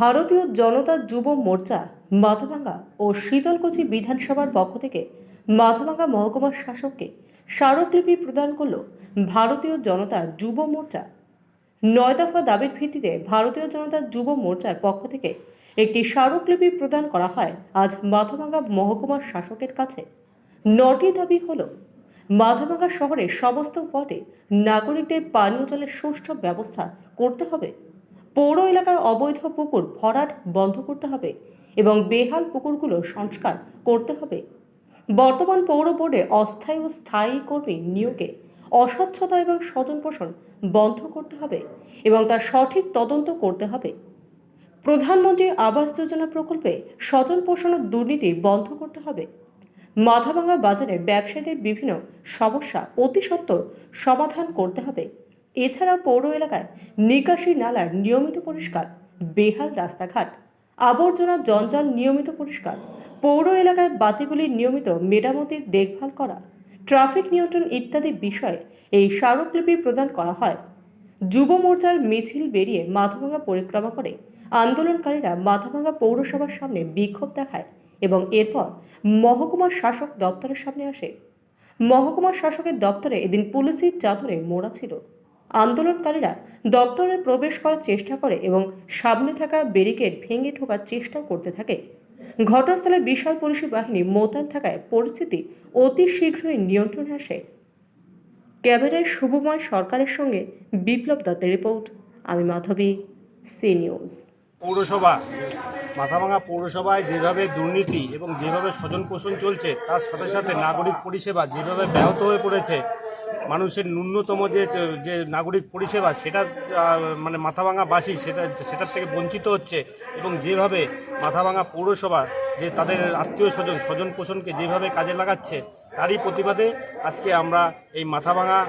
ভারতীয় জনতা যুব মোর্চা, মাথাভাঙ্গা ও শীতলকুচি বিধানসভার পক্ষ থেকে মাথাভাঙ্গা মহকুমার শাসককে স্মারকলিপি প্রদান করল ভারতীয় জনতা যুব মোর্চা। নয় দফা দাবির ভিত্তিতে ভারতীয় জনতা যুব মোর্চার পক্ষ থেকে একটি স্মারকলিপি প্রদান করা হয় আজ মাথাভাঙ্গা মহকুমার শাসকের কাছে। নটি দাবি হল, মাথাভাঙ্গা শহরের সমস্ত ওয়ার্ডে নাগরিকদের পানীয় জলের সুষ্ঠু ব্যবস্থা করতে হবে। পৌর এলাকায় অবৈধ পুকুর ভরাট বন্ধ করতে হবে এবং বেহাল পুকুরগুলো সংস্কার করতে হবে। বর্তমান পৌর বোর্ডে অস্থায়ী ও স্থায়ী কর্মী নিয়োগে অস্বচ্ছতা এবং স্বজন পোষণ বন্ধ করতে হবে এবং তার সঠিক তদন্ত করতে হবে। প্রধানমন্ত্রী আবাস যোজনা প্রকল্পে স্বজন পোষণ দুর্নীতি বন্ধ করতে হবে। মাথাভাঙ্গা বাজারে ব্যবসায়ীদের বিভিন্ন সমস্যা অতি সমাধান করতে হবে। এছাড়া পৌর এলাকায় নিকাশি নালার নিয়মিত পরিষ্কার, বেহাল রাস্তাঘাট, আবর্জনা জঞ্জাল নিয়মিত পরিষ্কার, পৌর এলাকায় বাতিগুলির নিয়মিত মেরামতির দেখভাল করা, ট্রাফিক নিয়ন্ত্রণ ইত্যাদি বিষয়ে এই স্মারকলিপি প্রদান করা হয়। যুব মোর্চার মিছিল বেরিয়ে মাথাভাঙ্গা পরিক্রমা করে আন্দোলনকারীরা মাথাভাঙ্গা পৌরসভার সামনে বিক্ষোভ দেখায় এবং এরপর মহকুমা শাসক দপ্তরের সামনে আসে। মহকুমা শাসকের দপ্তরে এদিন পুলিশের চাদরে মোড়া ছিল। আন্দোলনকারীরা দপ্তরে প্রবেশ করার চেষ্টা করে এবং সামনে থাকা ব্যারিকেড ভেঙে ঢোকার চেষ্টাও করতে থাকে। ঘটনাস্থলে বিশাল পুলিশ বাহিনী মোতায়েন থাকায় পরিস্থিতি অতি শীঘ্রই নিয়ন্ত্রণে আসে। ক্যামেরায় শুভময় সরকারের সঙ্গে বিপ্লব দত্তের রিপোর্ট। আমি মাধবী, সি নিউজ। পৌরসভা, মাথাভাঙা পৌরসভায় যেভাবে দুর্নীতি এবং যেভাবে স্বজন পোষণ চলছে, তার সাথে সাথে নাগরিক পরিষেবা যেভাবে ব্যাহত হয়ে পড়েছে, মানুষের ন্যূনতম যে যে নাগরিক পরিষেবা, সেটা মানে মাথাভাঙাবাসী সেটা, সেটার থেকে বঞ্চিত হচ্ছে এবং যেভাবে মাথাভাঙা পৌরসভা যে তাদের আত্মীয় স্বজন স্বজন পোষণকে যেভাবে কাজে লাগাচ্ছে, তারই প্রতিবাদে আজকে আমরা এই মাথাভাঙা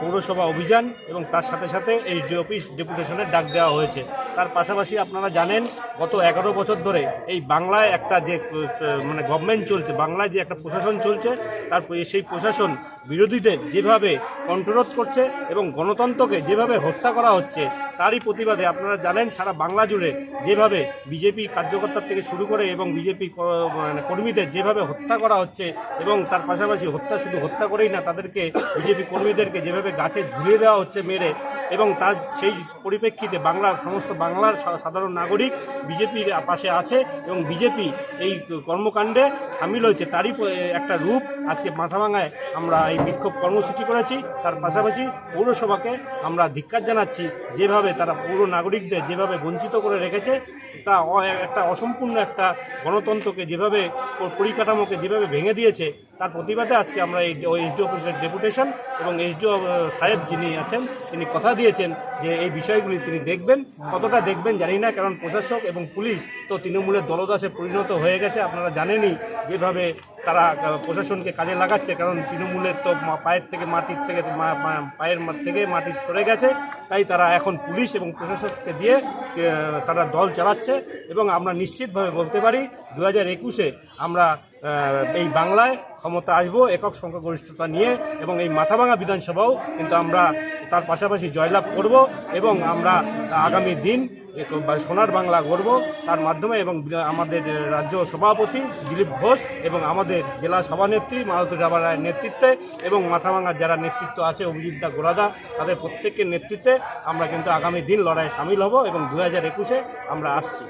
পৌরসভা অভিযান এবং তার সাথে সাথে এইচডি অফিস ডেপুটেশনের ডাক দেওয়া হয়েছে। তার পাশাপাশি আপনারা জানেন, গত এগারো বছর ধরে এই বাংলায় একটা যে মানে গভর্নমেন্ট চলছে, বাংলায় যে একটা প্রশাসন চলছে, তার সেই প্রশাসন বিরোধীদের যেভাবে কণ্ঠরোধ করছে এবং গণতন্ত্রকে যেভাবে হত্যা করা হচ্ছে, তারই প্রতিবাদে আপনারা জানেন, সারা বাংলা জুড়ে যেভাবে বিজেপি কার্যকর্তার থেকে শুরু করে এবং বিজেপি মানে কর্মীদের যেভাবে হত্যা করা হচ্ছে এবং তার পাশাপাশি হত্যা শুধু হত্যা করেই না, তাদেরকে বিজেপি কর্মীদেরকে যেভাবে গাছে ঝুলিয়ে দেওয়া হচ্ছে মেরে এবং তার সেই পরিপ্রেক্ষিতে বাংলার সমস্ত বাংলার সাধারণ নাগরিক বিজেপির পাশে আছে এবং বিজেপি এই কর্মকাণ্ডে সামিল হয়েছে। তারই একটা রূপ আজকে মাথাভাঙায় আমরা এই বিক্ষোভ কর্মসূচি করেছি। তার পাশাপাশি পৌরসভাকে আমরা ধিক্কার জানাচ্ছি যেভাবে তারা পৌর নাগরিকদের যেভাবে বঞ্চিত করে রেখেছে, তা একটা অসম্পূর্ণ একটা গণতন্ত্রকে যেভাবে পরিকাঠামোকে যেভাবে ভেঙে দিয়েছে, তার প্রতিবাদে আজকে আমরা এই এসডিও অফিসের ডেপুটেশন এবং এসডিও সাহেব যিনি আছেন, তিনি কথা দিয়েছেন যে এই বিষয়গুলি তিনি দেখবেন, কতটা দেখবেন জানি না, কারণ প্রশাসক এবং পুলিশ তো তৃণমূলের দলদাসে পরিণত হয়ে গেছে। আপনারা জানেনই যেভাবে তারা প্রশাসনকে কাজে লাগাচ্ছে, কারণ তৃণমূলের তো পায়ের থেকে মাটির থেকে পায়ের থেকে মাটি সরে গেছে। তাই তারা এখন পুলিশ এবং প্রশাসককে দিয়ে তারা দল চালাচ্ছে এবং আমরা নিশ্চিতভাবে বলতে পারি দু হাজার একুশে আমরা এই বাংলায় ক্ষমতা আসব, একক সংখ্যাগরিষ্ঠতা নিয়ে এবং এই মাথাভাঙা বিধানসভাও কিন্তু আমরা তার পাশাপাশি জয়লাভ করব এবং আমরা আগামী দিন সোনার বাংলা গড়ব। তার মাধ্যমে এবং আমাদের রাজ্য সভাপতি দিলীপ ঘোষ এবং আমাদের জেলা সভানেত্রী মালতী জাবা রায়ের নেতৃত্বে এবং মাথাভাঙার যারা নেতৃত্ব আছে, অভিজিৎ দা গোরাদা, তাদের প্রত্যেকের নেতৃত্বে আমরা কিন্তু আগামী দিন লড়াইয়ে সামিল হব এবং দু হাজার একুশে আমরা আসছি।